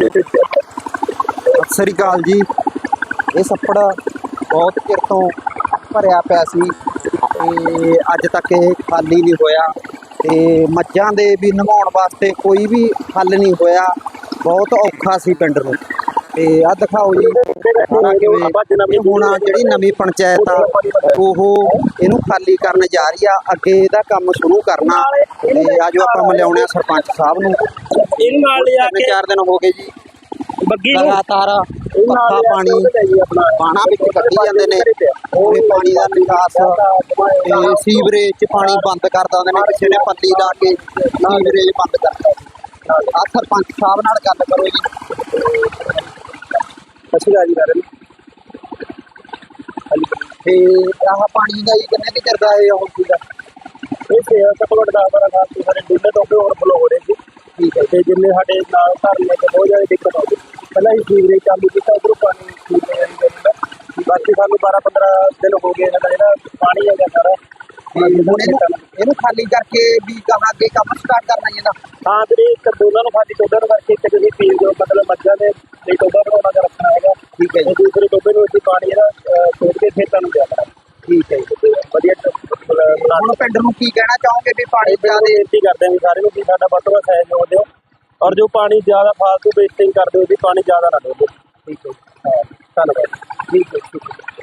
ਸਤਿ ਸ੍ਰੀ ਅਕਾਲ ਜੀ। ਇਹ ਸੱਪੜ ਬਹੁਤ ਚਿਰ ਤੋਂ ਭਰਿਆ ਪਿਆ ਸੀ ਤੇ ਅੱਜ ਤੱਕ ਇਹ ਖਾਲੀ ਨਹੀਂ ਹੋਇਆ। ਤੇ ਮੱਝਾਂ ਦੇ ਵੀ ਨਵਾਉਣ ਵਾਸਤੇ ਕੋਈ ਵੀ ਹੱਲ ਨਹੀਂ ਹੋਇਆ। ਬਹੁਤ ਔਖਾ ਸੀ ਪਿੰਡ ਨੂੰ। ਤੇ ਆ ਦਿਖਾਓ ਜੀ ਹੁਣ ਜਿਹੜੀ ਨਵੀਂ ਪੰਚਾਇਤ ਆ, ਉਹ ਇਹਨੂੰ ਖਾਲੀ ਕਰਨ ਜਾ ਰਹੀ ਆ। ਅੱਗੇ ਇਹਦਾ ਕੰਮ ਸ਼ੁਰੂ ਕਰਨਾ। ਤੇ ਆਜੋ ਆਪਾਂ ਮਿਲਾਉਣੇ ਆ ਸਰਪੰਚ ਸਾਹਿਬ ਨੂੰ। ਇਹਨੂੰ ਨਾਲ ਲਿਆ ਕੇ। ਚਾਰ ਦਿਨ ਹੋ ਗਏ ਜੀ। ਬੱਗੀ ਨੂੰ। ਲਗਾਤਾਰ ਪੱਖਾ ਪਾਣੀ ਪਾਣਾ ਵਿੱਚ ਕੱਢੀ ਜਾਂਦੇ ਨੇ। ਉਹਦੇ ਪਾਣੀ ਦਾ ਨਿਕਾਸ ਤੇ ਸੀਵਰੇਜ ਚ ਪਾਣੀ ਬੰਦ ਕਰ ਦਿੰਦੇ ਨੇ ਕਿਸੇ ਨੇ ਪੱਲੀ ਲਾ ਕੇ ਸੀਵਰੇਜ ਬੰਦ ਕਰਤਾ ਆ ਸਰਪੰਚ ਸਾਹਿਬ ਨਾਲ ਗੱਲ ਕਰੋ ਜੀ। ਅਸੀਂ ਰਾਜੀ ਕਰ ਰਹੇ ਤੇ ਆਹ ਪਾਣੀ ਦਾ ਜੀ ਕਿੰਨੇ ਕਿ ਚਿਰ ਦਾ ਇਹ ਹੁਣ ਸੀਗਾ? ਇਹ ਸੇ ਘੱਟੋ ਘੱਟ 10 12 ਸਾਲ ਤੋਂ ਸਾਡੇ ਡੁੱਲੇ ਤੋਂ ਹੋਰ ਫਲੋ ਹੋ ਹੈ ਤੇ ਜਿੰਨੇ ਸਾਡੇ ਨਾਲ ਘਰ ਨੇ ਤੇ ਬਹੁਤ ਜ਼ਿਆਦਾ ਦਿੱਕਤ ਆਉਂਦੀ। ਪਹਿਲਾਂ ਹੀ ਸੀਵਰੇਜ ਚਾਲੂ ਕੀਤਾ ਉਧਰੋਂ ਪਾਣੀ ਸੀਵਰੇਜ ਜਾਂਦਾ ਬਾਕੀ ਸਾਨੂੰ 12 15 ਦਿਨ ਹੋ ਗਏ ਸਾਡਾ ਜਿਹੜਾ ਪਾਣੀ ਹੈਗਾ ਸਾਰਾ। ਤੇ ਹੁਣ ਇਹਨੂੰ ਇਹਨੂੰ ਖਾਲੀ ਕਰਕੇ ਵੀ ਕਹਾਂ ਅੱਗੇ ਕੰਮ ਸਟਾਰਟ ਕਰਨਾ ਚਾਹੀਦਾ ਹਾਂ ਜਿਹੜੇ ਇੱਕ ਦੋਨਾਂ ਨੂੰ ਖਾਲੀ ਟੋਬੇ ਨੂੰ ਕਰਕੇ ਇੱਕ ਜਿਹੜੀ ਪੀਰ ਜੋ ਮਤਲਬ ਮੱਝਾਂ ਦੇ ਲਈ ਟੋਬਾ ਬਣਾਉਣਾ ਦਾ ਰੱਖਣਾ ਹੈਗਾ। ਠੀਕ ਹੈ ਜੀ। ਦੂਸਰੇ ਟੋਬੇ ਨੂੰ ਅਸੀਂ ਪਾਣੀ ਅਹ, ਛੋੜ ਕੇ ਖੇਤਾਂ ਨੂੰ ਕਰਾਂਗੇ ਠੀਕ ਹੈ ਜੀ। ਵਧੀਆ ਹੁਣ ਪਿੰਡ ਨੂੰ ਕੀ ਕਹਿਣਾ ਚਾਹੋਗੇ ਵੀ ਪਾਣੀ ਜ਼ਿਆਦਾ ਜ਼ਿਆਦੇ ਬੇਨਤੀ ਕਰਦੇ ਹਾਂ ਸਾਰੇ ਨੂੰ ਵੀ ਸਾਡਾ ਵੱਧ ਤੋਂ ਵੱਧ ਸਹਿਯੋਗ ਦਿਓ। ਔਰ ਜੋ ਪਾਣੀ ਜ਼ਿਆਦਾ ਫਾਲਤੂ ਵੇਸਟਿੰਗ ਕਰਦੇ ਹੋ ਵੀ ਪਾਣੀ ਜ਼ਿਆਦਾ ਨਾ ਦਿਓ ਠੀਕ ਹੈ ਜੀ। ਧੰਨਵਾਦ। ਠੀਕ ਹੈ ਠੀਕ ਹੈ।